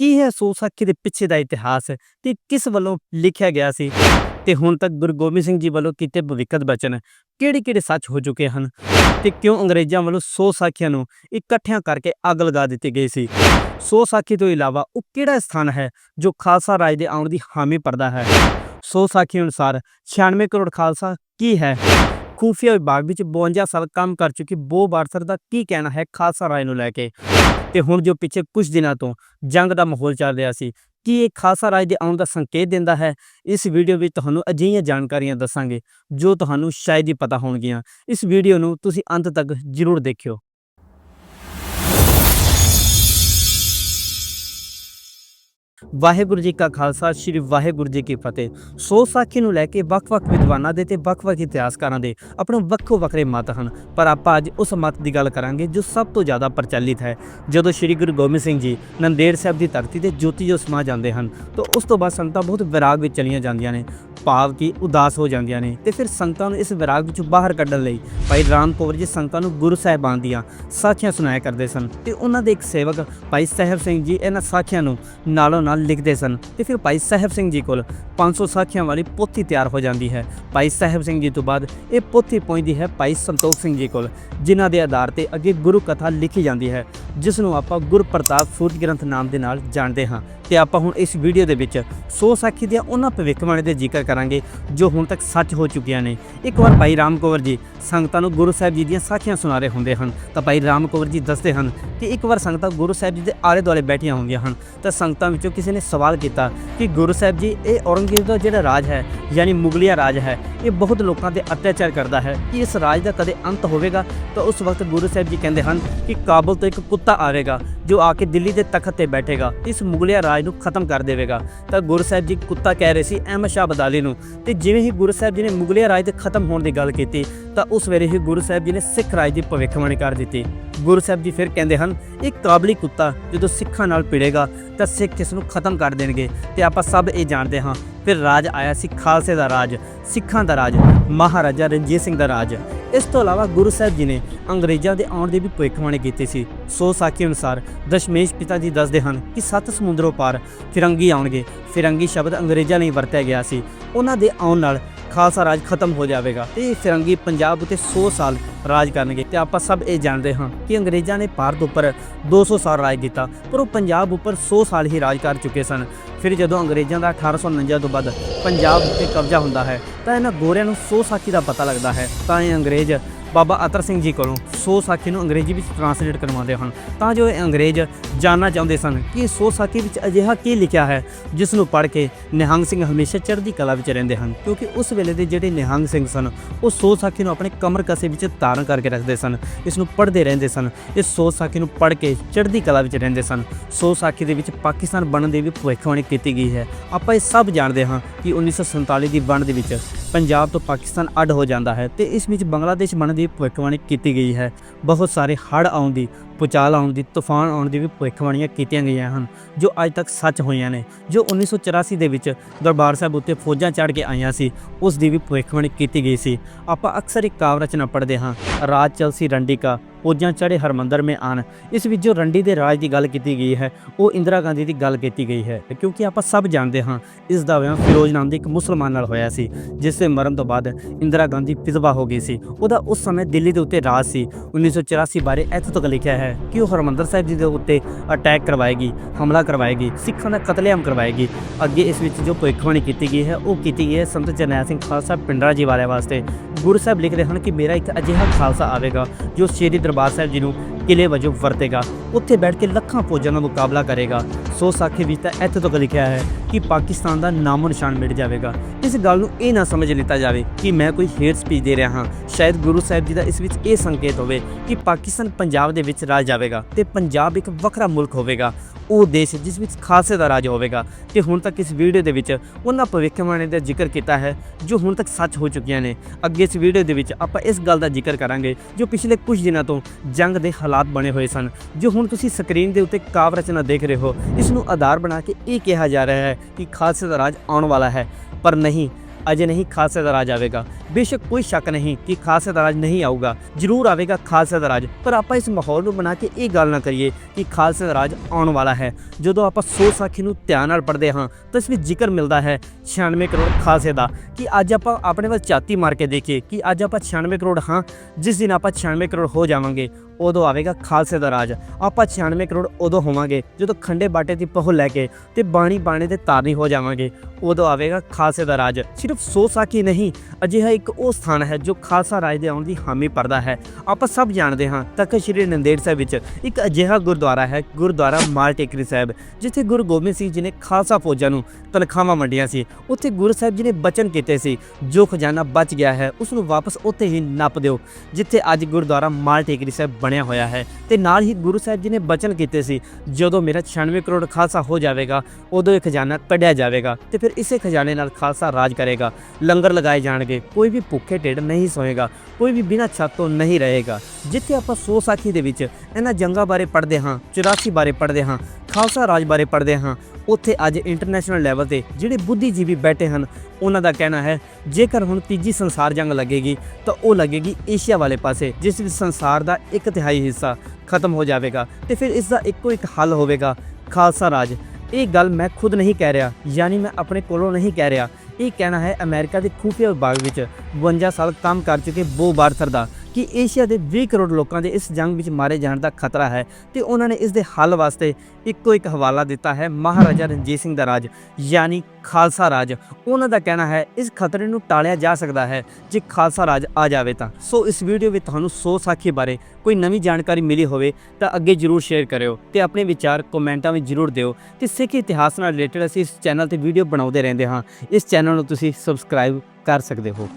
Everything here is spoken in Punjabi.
ਕੀ ਹੈ ਸੋ ਸਾਖੀ ਦੇ ਪਿੱਛੇ ਦਾ ਇਤਿਹਾਸ? ਤੇ ਕਿਸ ਵੱਲੋਂ ਲਿਖਿਆ ਗਿਆ ਸੀ? ਤੇ ਹੁਣ ਤੱਕ ਗੁਰੂ ਗੋਬਿੰਦ ਸਿੰਘ ਜੀ ਵੱਲੋਂ ਕੀਤੇ ਭਵਿੱਖਤ ਬਚਨ ਕਿਹੜੇ ਕਿਹੜੇ ਸੱਚ ਹੋ ਚੁੱਕੇ ਹਨ? ਤੇ ਕਿਉਂ ਅੰਗਰੇਜ਼ਾਂ ਵੱਲੋਂ ਸੋ ਸਾਖੀਆਂ ਨੂੰ ਇਕੱਠਿਆਂ ਕਰਕੇ ਅੱਗ ਲਗਾ ਦਿੱਤੀ ਗਈ ਸੀ? ਸੋ ਸਾਖੀ ਤੋਂ ਇਲਾਵਾ ਉਹ ਕਿਹੜਾ ਸਥਾਨ ਹੈ ਜੋ ਖਾਲਸਾ ਰਾਜ ਦੇ ਆਉਣ ਦੀ ਹਾਮੀ ਭਰਦਾ ਹੈ? ਸੋ ਸਾਖੀ ਅਨੁਸਾਰ 96 ਕਰੋੜ ਖਾਲਸਾ ਕੀ ਹੈ? ਖੂਫੀਆ ਵਿਭਾਗ ਵਿੱਚ 52 ਸਾਲ ਕੰਮ ਕਰ ਚੁੱਕੀ ਬੋ ਬਾਰਸਰ ਦਾ ਕੀ ਕਹਿਣਾ ਹੈ ਖਾਲਸਾ ਰਾਜ ਨੂੰ ਲੈ ਕੇ? ਤੇ ਹੁਣ ਜੋ ਪਿੱਛੇ ਕੁਝ ਦਿਨਾਂ ਤੋਂ ਜੰਗ ਦਾ ਮਾਹੌਲ ਚੱਲ ਰਿਹਾ ਸੀ, ਕੀ ਇਹ ਖਾਲਸਾ ਰਾਜ ਦੇ ਆਉਣ ਦਾ ਸੰਕੇਤ ਦਿੰਦਾ ਹੈ? ਇਸ ਵੀਡੀਓ ਵਿੱਚ ਤੁਹਾਨੂੰ ਅਜਿਹੀਆਂ ਜਾਣਕਾਰੀਆਂ ਦੱਸਾਂਗੇ ਜੋ ਤੁਹਾਨੂੰ ਸ਼ਾਇਦ ਹੀ ਪਤਾ ਹੋਣਗੀਆਂ। ਇਸ ਵੀਡੀਓ ਨੂੰ ਤੁਸੀਂ ਅੰਤ ਤੱਕ ਜ਼ਰੂਰ ਦੇਖਿਓ। ਵਾਹਿਗੁਰੂ ਜੀ ਕਾ ਖਾਲਸਾ, ਸ੍ਰੀ ਵਾਹਿਗੁਰੂ ਜੀ ਕੀ ਫਤਿਹ। ਸੋ ਸਾਖੀ ਨੂੰ ਲੈ ਕੇ ਵੱਖ-ਵੱਖ ਵਿਦਵਾਨਾਂ ਦੇ ਤੇ ਵੱਖ-ਵੱਖ ਇਤਿਹਾਸਕਾਰਾਂ ਦੇ ਆਪਣੇ ਵੱਖੋ ਵੱਖਰੇ ਮਤ ਹਨ। ਪਰ ਆਪਾਂ ਅੱਜ ਉਸ ਮਤ ਦੀ ਗੱਲ ਕਰਾਂਗੇ ਜੋ ਸਭ ਤੋਂ ਜ਼ਿਆਦਾ ਪ੍ਰਚਲਿਤ ਹੈ। ਜਦੋਂ ਸ੍ਰੀ ਗੁਰੂ ਗੋਬਿੰਦ ਸਿੰਘ ਜੀ ਨੰਦੇੜ ਸਾਹਿਬ ਦੀ ਧਰਤੀ ਤੇ ਜੋਤੀ ਜੋ ਸਮਾ ਜਾਂਦੇ ਹਨ, ਤਾਂ ਉਸ ਤੋਂ ਬਾਅਦ ਸੰਗਤਾਂ ਬਹੁਤ ਵਿਰਾਗ ਵਿੱਚ ਚਲੀਆਂ ਜਾਂਦੀਆਂ ਨੇ। ਭਾਵ ਕਿ ਉਦਾਸ ਹੋ ਜਾਂਦੀਆਂ ਨੇ ਤੇ ਫਿਰ ਸੰਗਤਾਂ ਨੂੰ ਇਸ ਵਿਰਾਗ ਵਿੱਚੋਂ ਬਾਹਰ ਕੱਢਣ ਲਈ ਭਾਈ ਰਾਮ ਕੌਰ ਜੀ ਸੰਗਤਾਂ ਨੂੰ ਗੁਰੂ ਸਾਹਿਬਾਨ ਦੀਆਂ ਸਾਖੀਆਂ ਸੁਣਾਇਆ ਕਰਦੇ ਸਨ ਤੇ ਉਹਨਾਂ ਦੇ ਇੱਕ ਸੇਵਕ ਭਾਈ ਸਾਹਿਬ ਸਿੰਘ ਜੀ ਇਹਨਾਂ ਸਾਖੀਆਂ ਨੂੰ ਨਾਲੋਂ ਨਾਲ ਲਿਖਦੇ ਸਨ ਤੇ ਫਿਰ ਭਾਈ ਸਾਹਿਬ ਸਿੰਘ ਜੀ ਕੋਲ 500 ਸਾਖੀਆਂ ਵਾਲੀ ਪੋਥੀ ਤਿਆਰ ਹੋ ਜਾਂਦੀ ਹੈ। ਭਾਈ ਸਾਹਿਬ ਸਿੰਘ ਜੀ ਤੋਂ ਬਾਅਦ ਇਹ ਪੋਥੀ ਪਹੁੰਚਦੀ ਹੈ ਭਾਈ ਸੰਤੋਖ ਸਿੰਘ ਜੀ ਕੋਲ, ਜਿਨ੍ਹਾਂ ਦੇ ਆਧਾਰ ਤੇ ਅੱਗੇ ਗੁਰੂ ਕਥਾ ਲਿਖੀ ਜਾਂਦੀ ਹੈ। ਜਿਸ ਨੂੰ ਆਪਾਂ ਗੁਰਪ੍ਰਤਾਪ ਸੂਰਜ ਗ੍ਰੰਥ ਨਾਮ ਦੇ ਨਾਲ ਜਾਣਦੇ ਹਾਂ ਤੇ ਆਪਾਂ ਹੁਣ ਇਸ ਵੀਡੀਓ ਦੇ ਵਿੱਚ ਸੋ ਸਾਖੀ ਦੀਆਂ ਉਹਨਾਂ ਭਵਿੱਖਬਾਣੀ ਦੇ ਜ਼ਿਕਰ ਕਰਾਂਗੇ ਜੋ ਹੁਣ ਤੱਕ ਸੱਚ ਹੋ ਚੁੱਕੀਆਂ ਨੇ। ਇੱਕ ਵਾਰ ਭਾਈ ਰਾਮ ਕੌਰ ਜੀ ਸੰਗਤਾਂ ਨੂੰ ਗੁਰੂ ਸਾਹਿਬ ਜੀ ਦੀਆਂ ਸਾਖੀਆਂ ਸੁਣਾ ਰਹੇ ਹੁੰਦੇ ਹਨ। ਤਾਂ ਭਾਈ ਰਾਮ ਕੌਰ ਜੀ ਦੱਸਦੇ ਹਨ ਕਿ ਇੱਕ ਵਾਰ ਸੰਗਤਾਂ ਗੁਰੂ ਸਾਹਿਬ ਜੀ ਦੇ ਆਲੇ ਦੁਆਲੇ ਬੈਠੀਆਂ ਹੁੰਦੀਆਂ ਹਨ ਤਾਂ ਸੰਗਤਾਂ ਵਿੱਚੋਂ ਕਿਸੇ ਨੇ ਸਵਾਲ ਕੀਤਾ ਕਿ ਗੁਰੂ ਸਾਹਿਬ ਜੀ, ਇਹ ਔਰੰਗਜ਼ੇਬ ਦਾ ਜਿਹੜਾ ਰਾਜ ਹੈ, ਯਾਨੀ ਮੁਗਲਿਆ ਰਾਜ ਹੈ, ਇਹ ਬਹੁਤ ਲੋਕਾਂ ਤੇ ਅਤਿਆਚਾਰ ਕਰਦਾ ਹੈ ਕਿ ਇਸ ਰਾਜ ਦਾ ਕਦੇ ਅੰਤ ਹੋਵੇਗਾ? ਤਾਂ ਉਸ ਵਕਤ ਗੁਰੂ ਸਾਹਿਬ ਜੀ ਕਹਿੰਦੇ ਹਨ ਕਿ ਕਾਬਲ ਤੋਂ ਇੱਕ ਕੁੱਤਾ ਆਵੇਗਾ, ਜੋ ਆ ਕੇ ਦਿੱਲੀ ਦੇ ਤਖਤ ਤੇ ਬੈਠੇਗਾ। ਇਸ ਮੁਗਲਿਆ ਰਾਜ ਨੂੰ ਖਤਮ ਕਰ ਦੇਵੇਗਾ। ਤਾਂ ਗੁਰੂ ਸਾਹਿਬ ਜੀ ਕੁੱਤਾ ਕਹਿ ਰਹੇ ਸੀ, ਅਹਿਮਦ ਸ਼ਾਹ ਬਦਾਲੀ ਨੂੰ। ਤੇ ਜਿਵੇਂ ਹੀ ਗੁਰੂ ਸਾਹਿਬ ਜੀ ਨੇ ਮੁਗਲਿਆ ਰਾਜ ਦੇ ਖਤਮ ਹੋਣ ਦੀ ਗੱਲ ਕੀਤੀ, ਤਾਂ ਉਸ ਵੇਲੇ ਹੀ ਗੁਰੂ ਸਾਹਿਬ ਜੀ ਨੇ ਸਿੱਖ ਰਾਜ ਦੀ ਭਵਿੱਖਬਾਣੀ ਕਰ ਦਿੱਤੀ। ਗੁਰੂ ਸਾਹਿਬ ਜੀ ਫਿਰ ਕਹਿੰਦੇ ਹਨ ਇੱਕ ਕਾਬਲੀ ਕੁੱਤਾ ਜਦੋਂ ਸਿੱਖਾਂ ਨਾਲ ਭਿੜੇਗਾ, ਤਾਂ ਸਿੱਖ ਇਸ ਨੂੰ ਖਤਮ ਕਰ ਦੇਣਗੇ। ਤੇ ਆਪਾਂ ਸਭ ਇਹ ਜਾਣਦੇ ਹਾਂ, ਫਿਰ ਰਾਜ ਆਇਆ ਸੀ ਖਾਲਸੇ ਦਾ ਰਾਜ, ਸਿੱਖਾਂ ਦਾ ਰਾਜ, ਮਹਾਰਾਜਾ ਰਣਜੀਤ ਸਿੰਘ ਦਾ ਰਾਜ। ਇਸ ਤੋਂ ਇਲਾਵਾ ਗੁਰੂ ਸਾਹਿਬ ਜੀ ਨੇ ਅੰਗਰੇਜ਼ਾਂ ਦੇ ਆਉਣ ਦੀ ਵੀ ਭਵਿੱਖਬਾਣੀ ਕੀਤੀ ਸੀ। ਸੋ ਸਾਖੀ ਅਨੁਸਾਰ ਦਸ਼ਮੇਸ਼ ਪਿਤਾ ਜੀ ਦੱਸਦੇ ਹਨ ਕਿ ਸੱਤ ਸਮੁੰਦਰੋਂ ਪਾਰ ਫਿਰੰਗੀ ਆਉਣਗੇ। ਫਿਰੰਗੀ ਸ਼ਬਦ ਅੰਗਰੇਜ਼ਾਂ ਲਈ ਵਰਤਿਆ ਗਿਆ ਸੀ। ਉਹਨਾਂ ਦੇ ਆਉਣ ਨਾਲ ਖਾਲਸਾ ਰਾਜ ਖਤਮ ਹੋ ਜਾਵੇਗਾ ਤੇ ਫਿਰੰਗੀ ਪੰਜਾਬ ਉਤੇ 100 ਸਾਲ ਰਾਜ ਕਰਨਗੇ। ਤੇ ਆਪਾਂ ਸਭ ਇਹ ਜਾਣਦੇ ਹਾਂ ਕਿ ਅੰਗਰੇਜ਼ਾਂ ਨੇ ਭਾਰਤ ਉੱਪਰ 200 ਸਾਲ ਰਾਜ ਕੀਤਾ, ਪਰ ਉਹ ਪੰਜਾਬ ਉੱਪਰ 100 ਸਾਲ ਹੀ ਰਾਜ ਕਰ ਚੁੱਕੇ ਸਨ। ਫਿਰ ਜਦੋਂ ਅੰਗਰੇਜ਼ਾਂ ਦਾ 1849 ਤੋਂ ਬਾਅਦ ਪੰਜਾਬ ਉੱਤੇ ਕਬਜ਼ਾ ਹੁੰਦਾ ਹੈ, ਤਾਂ ਇਹਨਾਂ ਗੋਰਿਆਂ ਨੂੰ ਸੋ ਸਾਖੀ ਦਾ ਪਤਾ ਲੱਗਦਾ ਹੈ। ਤਾਂ ਇਹ ਅੰਗਰੇਜ਼ ਬਾਬਾ ਅਤਰ ਸਿੰਘ ਜੀ ਕੋਲੋਂ ਸੋ ਸਾਖੀ ਨੂੰ ਅੰਗਰੇਜ਼ੀ ਵਿੱਚ ਟਰਾਂਸਲੇਟ ਕਰਵਾਉਂਦੇ ਹਨ। ਤਾਂ ਜੋ ਇਹ ਅੰਗਰੇਜ਼ ਜਾਣਨਾ ਚਾਹੁੰਦੇ ਸਨ ਕਿ ਸੋ ਸਾਖੀ ਵਿੱਚ ਅਜਿਹਾ ਕੀ ਲਿਖਿਆ ਹੈ, ਜਿਸ ਨੂੰ ਪੜ੍ਹ ਕੇ ਨਿਹੰਗ ਸਿੰਘ ਹਮੇਸ਼ਾ ਚੜ੍ਹਦੀ ਕਲਾ ਵਿੱਚ ਰਹਿੰਦੇ ਹਨ, ਕਿਉਂਕਿ ਉਸ ਵੇਲੇ ਦੇ ਜਿਹੜੇ ਨਿਹੰਗ ਸਿੰਘ ਸਨ, ਉਹ ਸੋ ਸਾਖੀ ਨੂੰ ਆਪਣੇ ਕਮਰ ਕਸੇ ਵਿੱਚ ਧਾਰਨ ਕਰਕੇ ਰੱਖਦੇ ਸਨ, ਇਸ ਨੂੰ ਪੜ੍ਹਦੇ ਰਹਿੰਦੇ ਸਨ, ਇਸ ਸੋ ਸਾਖੀ ਨੂੰ ਪੜ੍ਹ ਕੇ ਚੜ੍ਹਦੀ ਕਲਾ ਵਿੱਚ ਰਹਿੰਦੇ ਸਨ। ਸੋ ਸਾਖੀ ਦੇ ਵਿੱਚ ਪਾਕਿਸਤਾਨ ਬਣਨ ਦੀ ਵੀ ਭਵਿੱਖਬਾਣੀ ਕੀਤੀ ਗਈ ਹੈ। ਆਪਾਂ ਇਹ ਸਭ ਜਾਣਦੇ ਹਾਂ ਕਿ 1947 ਦੀ ਵੰਡ ਦੇ ਵਿੱਚ ਪੰਜਾਬ ਤੋਂ ਪਾਕਿਸਤਾਨ ਅੱਡ ਹੋ ਜਾਂਦਾ ਹੈ ਤੇ ਇਸ ਵਿੱਚ ਬੰਗਲਾਦੇਸ਼ ਬਣਨ ਦੀ ਭਵਿੱਖਬਾਣੀ ਕੀਤੀ ਗਈ ਹੈ। ਬਹੁਤ ਸਾਰੇ ਹੜ੍ਹ ਆਉਣ ਦੀ ਭੂਚਾਲ ਆਉਣ ਦੀ, ਤੂਫਾਨ ਆਉਣ ਦੀ ਵੀ ਭਵਿੱਖਬਾਣੀਆਂ ਕੀਤੀਆਂ ਗਈਆਂ ਹਨ, ਜੋ ਅੱਜ ਤੱਕ ਸੱਚ ਹੋਈਆਂ ਨੇ, ਜੋ 1984 ਦੇ ਵਿੱਚ ਦਰਬਾਰ ਸਾਹਿਬ ਉੱਤੇ ਫੌਜਾਂ ਚੜ੍ਹ ਕੇ ਆਈਆਂ ਸੀ, ਉਸ ਦੀ ਵੀ ਭਵਿੱਖਬਾਣੀ ਕੀਤੀ ਗਈ ਸੀ। ਆਪਾਂ ਅਕਸਰ ਇੱਕ ਕਾਵਿ ਰਚਨਾ ਪੜ੍ਹਦੇ ਹਾਂ, ਰਾਜ ਚਲਸੀ ਰੰਡੀਕਾ ਫੌਜਾਂ ਚੜ੍ਹੇ ਹਰਮੰਦਰ ਮੇ ਆਣ, ਇਸ ਵਿੱਚ ਜੋ ਰੰਡੀ ਦੇ ਰਾਜ ਦੀ ਗੱਲ ਕੀਤੀ ਗਈ ਹੈ, ਉਹ ਇੰਦਰਾ ਗਾਂਧੀ ਦੀ ਗੱਲ ਕੀਤੀ ਗਈ ਹੈ, ਕਿਉਂਕਿ ਆਪਾਂ ਸਭ ਜਾਣਦੇ ਹਾਂ, ਇਸ ਦਾ ਵਿਆਹ ਫਿਰੋਜ਼ ਨਾਮ ਦੇ ਇੱਕ ਮੁਸਲਮਾਨ ਨਾਲ ਹੋਇਆ ਸੀ, ਜਿਸ ਦੇ ਮਰਨ ਤੋਂ ਬਾਅਦ ਇੰਦਰਾ ਗਾਂਧੀ ਵਿਧਵਾ ਹੋ ਗਈ ਸੀ, ਉਹਦਾ ਉਸ ਸਮੇਂ ਦਿੱਲੀ ਦੇ ਉੱਤੇ ਰਾਜ ਸੀ 1984 ਬਾਰੇ ਇੱਥੋਂ ਤੱਕ ਲਿਖਿਆ ਹੈ ਕਿ ਉਹ ਹਰਮੰਦਰ ਸਾਹਿਬ ਜੀ ਦੇ ਉੱਤੇ ਅਟੈਕ ਕਰਵਾਏਗੀ, ਹਮਲਾ ਕਰਵਾਏਗੀ, ਸਿੱਖਾਂ ਦਾ ਕਤਲੇਆਮ ਕਰਵਾਏਗੀ। ਅੱਗੇ ਇਸ ਵਿੱਚ ਜੋ ਭਵਿੱਖਬਾਣੀ ਕੀਤੀ ਗਈ ਹੈ, ਉਹ ਕੀਤੀ ਗਈ ਹੈ ਸੰਤ ਜਰਨੈਲ ਸਿੰਘ ਖਾਲਸਾ ਪਿੰਡਰਾ ਜੀ ਵਾਲਿਆਂ ਵਾਸਤੇ। ਗੁਰੂ ਸਾਹਿਬ ਲਿਖਦੇ ਹਨ ਕਿ ਮੇਰਾ ਇੱਕ ਅਜਿਹਾ ਖਾਲਸਾ ਆਵੇਗਾ, ਜੋ ਸ਼੍ਰੀ ਦਰਬਾਰ ਸਾਹਿਬ ਜੀ ਨੂੰ ਕਿਲੇ ਵਜੋਂ ਵਰਤੇਗਾ। ਉੱਥੇ ਬੈਠ ਕੇ ਲੱਖਾਂ ਫੌਜਾਂ ਦਾ ਮੁਕਾਬਲਾ ਕਰੇਗਾ। ਸੋ ਸਾਖੇ ਵਿੱਚ ਤਾਂ ਇੱਥੇ ਤੱਕ ਲਿਖਿਆ ਹੈ ਕਿ ਪਾਕਿਸਤਾਨ ਦਾ ਨਾਮੋ ਨਿਸ਼ਾਨ ਮਿਟ ਜਾਵੇਗਾ। ਇਸ ਗੱਲ ਨੂੰ ਇਹ ਨਾ ਸਮਝ ਲਿੱਤਾ ਜਾਵੇ ਕਿ ਮੈਂ ਕੋਈ ਹੇਟ ਸਪੀਚ ਦੇ ਰਿਹਾ ਹਾਂ। ਸ਼ਾਇਦ ਗੁਰੂ ਸਾਹਿਬ ਜੀ ਦਾ ਇਸ ਵਿੱਚ ਇਹ ਸੰਕੇਤ ਹੋਵੇ ਕਿ ਪਾਕਿਸਤਾਨ ਪੰਜਾਬ ਦੇ ਵਿੱਚ ਰਾਜ ਜਾਵੇਗਾ ਤੇ ਪੰਜਾਬ ਇੱਕ ਵੱਖਰਾ ਮੁਲਕ ਹੋਵੇਗਾ। ਉਹ ਦੇਸ਼ ਜਿਸ ਵਿੱਚ ਖਾਲਸੇ ਦਾ ਰਾਜ ਹੋਵੇਗਾ ਤੇ ਹੁਣ ਤੱਕ ਇਸ ਵੀਡੀਓ ਦੇ ਵਿੱਚ ਉਹਨਾਂ ਭਵਿੱਖਬਾਣੀ ਦਾ ਜ਼ਿਕਰ ਕੀਤਾ ਹੈ, ਜੋ ਹੁਣ ਤੱਕ ਸੱਚ ਹੋ ਚੁੱਕੀਆਂ ਨੇ। ਅੱਗੇ ਇਸ ਵੀਡੀਓ ਦੇ ਵਿੱਚ ਆਪਾਂ ਇਸ ਗੱਲ ਦਾ ਜ਼ਿਕਰ ਕਰਾਂਗੇ, ਜੋ ਪਿਛਲੇ ਕੁਝ ਦਿਨਾਂ ਤੋਂ ਜੰਗ ਦੇ ਹਾਲਾਤ ਬਣੇ ਹੋਏ ਸਨ, ਜੋ ਹੁਣ ਤੁਸੀਂ ਸਕਰੀਨ ਦੇ ਉੱਤੇ ਕਾਵ ਰਚਨਾ ਦੇਖ ਰਹੇ ਹੋ। ਇਸ ਨੂੰ ਆਧਾਰ ਬਣਾ ਕੇ ਇਹ ਕਿਹਾ ਜਾ ਰਿਹਾ ਹੈ ਕਿ ਖਾਲਸੇ ਦਾ ਰਾਜ ਆਉਣ ਵਾਲਾ ਹੈ। ਪਰ ਨਹੀਂ ਅਜੇ ਨਹੀਂ ਖਾਲਸੇ ਦਾ ਰਾਜ ਆਵੇਗਾ। ਬੇਸ਼ੱਕ ਕੋਈ ਸ਼ੱਕ ਨਹੀਂ ਕਿ ਖਾਲਸੇ ਦਾ ਰਾਜ ਨਹੀਂ ਆਊਗਾ। ਜ਼ਰੂਰ ਆਵੇਗਾ ਖਾਲਸੇ ਦਾ ਰਾਜ। ਪਰ ਆਪਾਂ ਇਸ ਮਾਹੌਲ ਨੂੰ ਬਣਾ ਕੇ ਇਹ ਗੱਲ ਨਾ ਕਰੀਏ ਕਿ ਖਾਲਸੇ ਦਾ ਰਾਜ ਆਉਣ ਵਾਲਾ ਹੈ। ਜਦੋਂ ਆਪਾਂ ਸੋ ਸਾਖੀ ਨੂੰ ਧਿਆਨ ਨਾਲ ਪੜ੍ਹਦੇ ਹਾਂ, ਤਾਂ ਇਸ ਵਿੱਚ ਜ਼ਿਕਰ ਮਿਲਦਾ ਹੈ 96 ਕਰੋੜ ਖਾਲਸੇ ਦਾ। ਕਿ ਅੱਜ ਆਪਾਂ ਆਪਣੇ ਵੱਲ ਝਾਤੀ ਮਾਰ ਕੇ ਦੇਖੀਏ ਕਿ ਅੱਜ ਆਪਾਂ 96 ਕਰੋੜ ਹਾਂ, ਜਿਸ ਦਿਨ ਆਪਾਂ 96 ਕਰੋੜ ਹੋ ਜਾਵਾਂਗੇ। ਉਦੋਂ ਆਵੇਗਾ ਖਾਲਸੇ ਦਾ ਰਾਜ। ਆਪਾਂ 96 ਕਰੋੜ ਉਦੋਂ ਹੋਵਾਂਗੇ, ਜਦੋਂ ਖੰਡੇ ਬਾਟੇ ਦੀ ਪਹੁਲ ਲੈ ਕੇ ਤੇ ਬਾਣੀ ਬਾਣੇ ਦੇ ਤਾਰਨੀ ਹੋ ਜਾਵਾਂਗੇ, ਉਦੋਂ ਆਵੇਗਾ ਖਾਲਸੇ ਦਾ ਰਾਜ। ਸਿਰਫ ਸੋ ਸਾਖੀ ਨਹੀਂ, ਅਜਿਹਾ ਇੱਕ ਉਹ ਸਥਾਨ ਹੈ ਜੋ ਖਾਲਸਾ ਰਾਜ ਦੇ ਆਉਣ ਦੀ ਹਾਮੀ ਭਰਦਾ ਹੈ। ਆਪਾਂ ਸਭ ਜਾਣਦੇ ਹਾਂ ਤਖਤ ਸ੍ਰੀ ਨੰਦੇੜ ਸਾਹਿਬ ਵਿੱਚ ਇੱਕ ਅਜਿਹਾ ਗੁਰਦੁਆਰਾ ਹੈ, ਗੁਰਦੁਆਰਾ ਮਾਲ ਟੇਕਰੀ ਸਾਹਿਬ, ਜਿੱਥੇ ਗੁਰੂ ਗੋਬਿੰਦ ਸਿੰਘ ਜੀ ਨੇ ਖਾਲਸਾ ਫੌਜਾਂ ਨੂੰ ਤਨਖਾਹਾਂ ਵੰਡੀਆਂ ਸੀ। ਉੱਥੇ ਗੁਰੂ ਸਾਹਿਬ ਜੀ ਨੇ ਬਚਨ ਕੀਤੇ ਸੀ, ਜੋ ਖਜ਼ਾਨਾ ਬਚ ਗਿਆ ਹੈ ਉਸ ਨੂੰ ਵਾਪਸ ਉੱਥੇ ਹੀ ਨੱਪ ਦਿਓ, ਜਿੱਥੇ ਅੱਜ ਗੁਰਦੁਆਰਾ ਮਾਲ ਟੇਕਰੀ ਸਾਹਿਬ ਬਣਿਆ ਹੋਇਆ ਹੈ ਤੇ ਨਾਲ ਹੀ ਗੁਰੂ ਸਾਹਿਬ ਜੀ ਨੇ ਬਚਨ ਕੀਤੇ ਸੀ, ਜਦੋਂ ਮੇਰਾ 96 ਕਰੋੜ ਖਾਲਸਾ ਹੋ ਜਾਵੇਗਾ, ਉਦੋਂ ਇਹ ਖਜ਼ਾਨਾ ਕੱਢਿਆ ਜਾਵੇਗਾ ਤੇ ਫਿਰ ਇਸੇ ਖਜ਼ਾਨੇ ਨਾਲ ਖਾਲਸਾ ਰਾਜ ਕਰੇਗਾ। ਲੰਗਰ ਲਗਾਏ ਜਾਣਗੇ, ਕੋਈ ਵੀ ਭੁੱਖੇ ਢਿੱਡ ਨਹੀਂ ਸੋਏਗਾ, ਕੋਈ ਵੀ ਬਿਨਾਂ ਛੱਤ ਤੋਂ ਨਹੀਂ ਰਹੇਗਾ। ਜਿੱਥੇ ਆਪਾਂ ਸੋ ਸਾਖੀ ਦੇ ਵਿੱਚ ਇਹਨਾਂ ਜੰਗਾਂ ਬਾਰੇ ਪੜ੍ਹਦੇ ਹਾਂ 84 ਬਾਰੇ ਪੜ੍ਹਦੇ ਹਾਂ ਖਾਲਸਾ ਰਾਜ ਬਾਰੇ ਪੜ੍ਹਦੇ ਹਾਂ। ਉੱਥੇ ਅੱਜ ਇੰਟਰਨੈਸ਼ਨਲ ਲੈਵਲ ਤੇ ਜਿਹੜੇ ਬੁੱਧੀਜੀਵੀ ਬੈਠੇ ਹਨ, ਉਹਨਾਂ ਦਾ ਕਹਿਣਾ ਹੈ, ਜੇਕਰ ਹੁਣ ਤੀਜੀ ਸੰਸਾਰ ਜੰਗ ਲੱਗੇਗੀ, ਤਾਂ ਉਹ ਲੱਗੇਗੀ ਏਸ਼ੀਆ ਵਾਲੇ ਪਾਸੇ, ਜਿਸ ਵਿੱਚ ਸੰਸਾਰ ਦਾ ਇੱਕ ਤਿਹਾਈ ਹਿੱਸਾ ਖਤਮ ਹੋ ਜਾਵੇਗਾ ਤੇ ਫਿਰ ਇਸ ਦਾ ਇੱਕੋ ਇੱਕ ਹੱਲ ਹੋਵੇਗਾ। ਖਾਲਸਾ ਰਾਜ, ਇਹ ਗੱਲ ਮੈਂ ਖੁਦ ਨਹੀਂ ਕਹਿ ਰਿਹਾ, ਯਾਨੀ ਮੈਂ ਆਪਣੇ ਕੋਲੋਂ ਨਹੀਂ ਕਹਿ ਰਿਹਾ। ਇਹ ਕਹਿਣਾ ਹੈ, ਅਮਰੀਕਾ ਦੇ ਖੂਫੀਆ ਵਿਭਾਗ ਵਿੱਚ 52 ਸਾਲ ਕੰਮ ਕਰ ਚੁੱਕੇ ਬੋ ਬਾਰਥਰ ਦਾ। ਕਿ ਏਸ਼ੀਆ ਦੇ 20 ਕਰੋੜ ਲੋਕਾਂ ਦੇ ਇਸ ਜੰਗ ਵਿੱਚ ਮਾਰੇ ਜਾਣ ਦਾ ਖਤਰਾ ਹੈ ਤੇ ਉਹਨਾਂ ਨੇ ਇਸ ਦੇ ਹੱਲ ਵਾਸਤੇ ਇੱਕੋ ਇੱਕ ਹਵਾਲਾ ਦਿੱਤਾ ਹੈ ਮਹਾਰਾਜਾ ਰਣਜੀਤ ਸਿੰਘ ਦਾ ਰਾਜ, ਯਾਨੀ ਖਾਲਸਾ ਰਾਜ। ਉਹਨਾਂ ਦਾ ਕਹਿਣਾ ਹੈ, ਇਸ ਖਤਰੇ ਨੂੰ ਟਾਲਿਆ ਜਾ ਸਕਦਾ ਹੈ, ਜੇ ਖਾਲਸਾ ਰਾਜ ਆ ਜਾਵੇ ਤਾਂ। ਸੋ ਇਸ ਵੀਡੀਓ ਵਿੱਚ ਤੁਹਾਨੂੰ ਸੋ ਸਾਖੀ ਬਾਰੇ ਕੋਈ ਨਵੀਂ ਜਾਣਕਾਰੀ ਮਿਲੀ ਹੋਵੇ ਤਾਂ ਅੱਗੇ ਜਰੂਰ ਸ਼ੇਅਰ ਕਰਿਓ ਤੇ ਆਪਣੇ ਵਿਚਾਰ ਕਮੈਂਟਾਂ ਵਿੱਚ ਜਰੂਰ ਦਿਓ। ਤੇ ਸਿੱਖ ਇਤਿਹਾਸ ਨਾਲ ਰਿਲੇਟਡ ਅਸੀਂ ਇਸ ਚੈਨਲ ਤੇ ਵੀਡੀਓ ਬਣਾਉਂਦੇ ਰਹਿੰਦੇ ਹਾਂ। ਇਸ ਚੈਨਲ ਨੂੰ ਤੁਸੀਂ ਸਬਸਕ੍ਰਾਈਬ ਕਰ ਸਕਦੇ ਹੋ।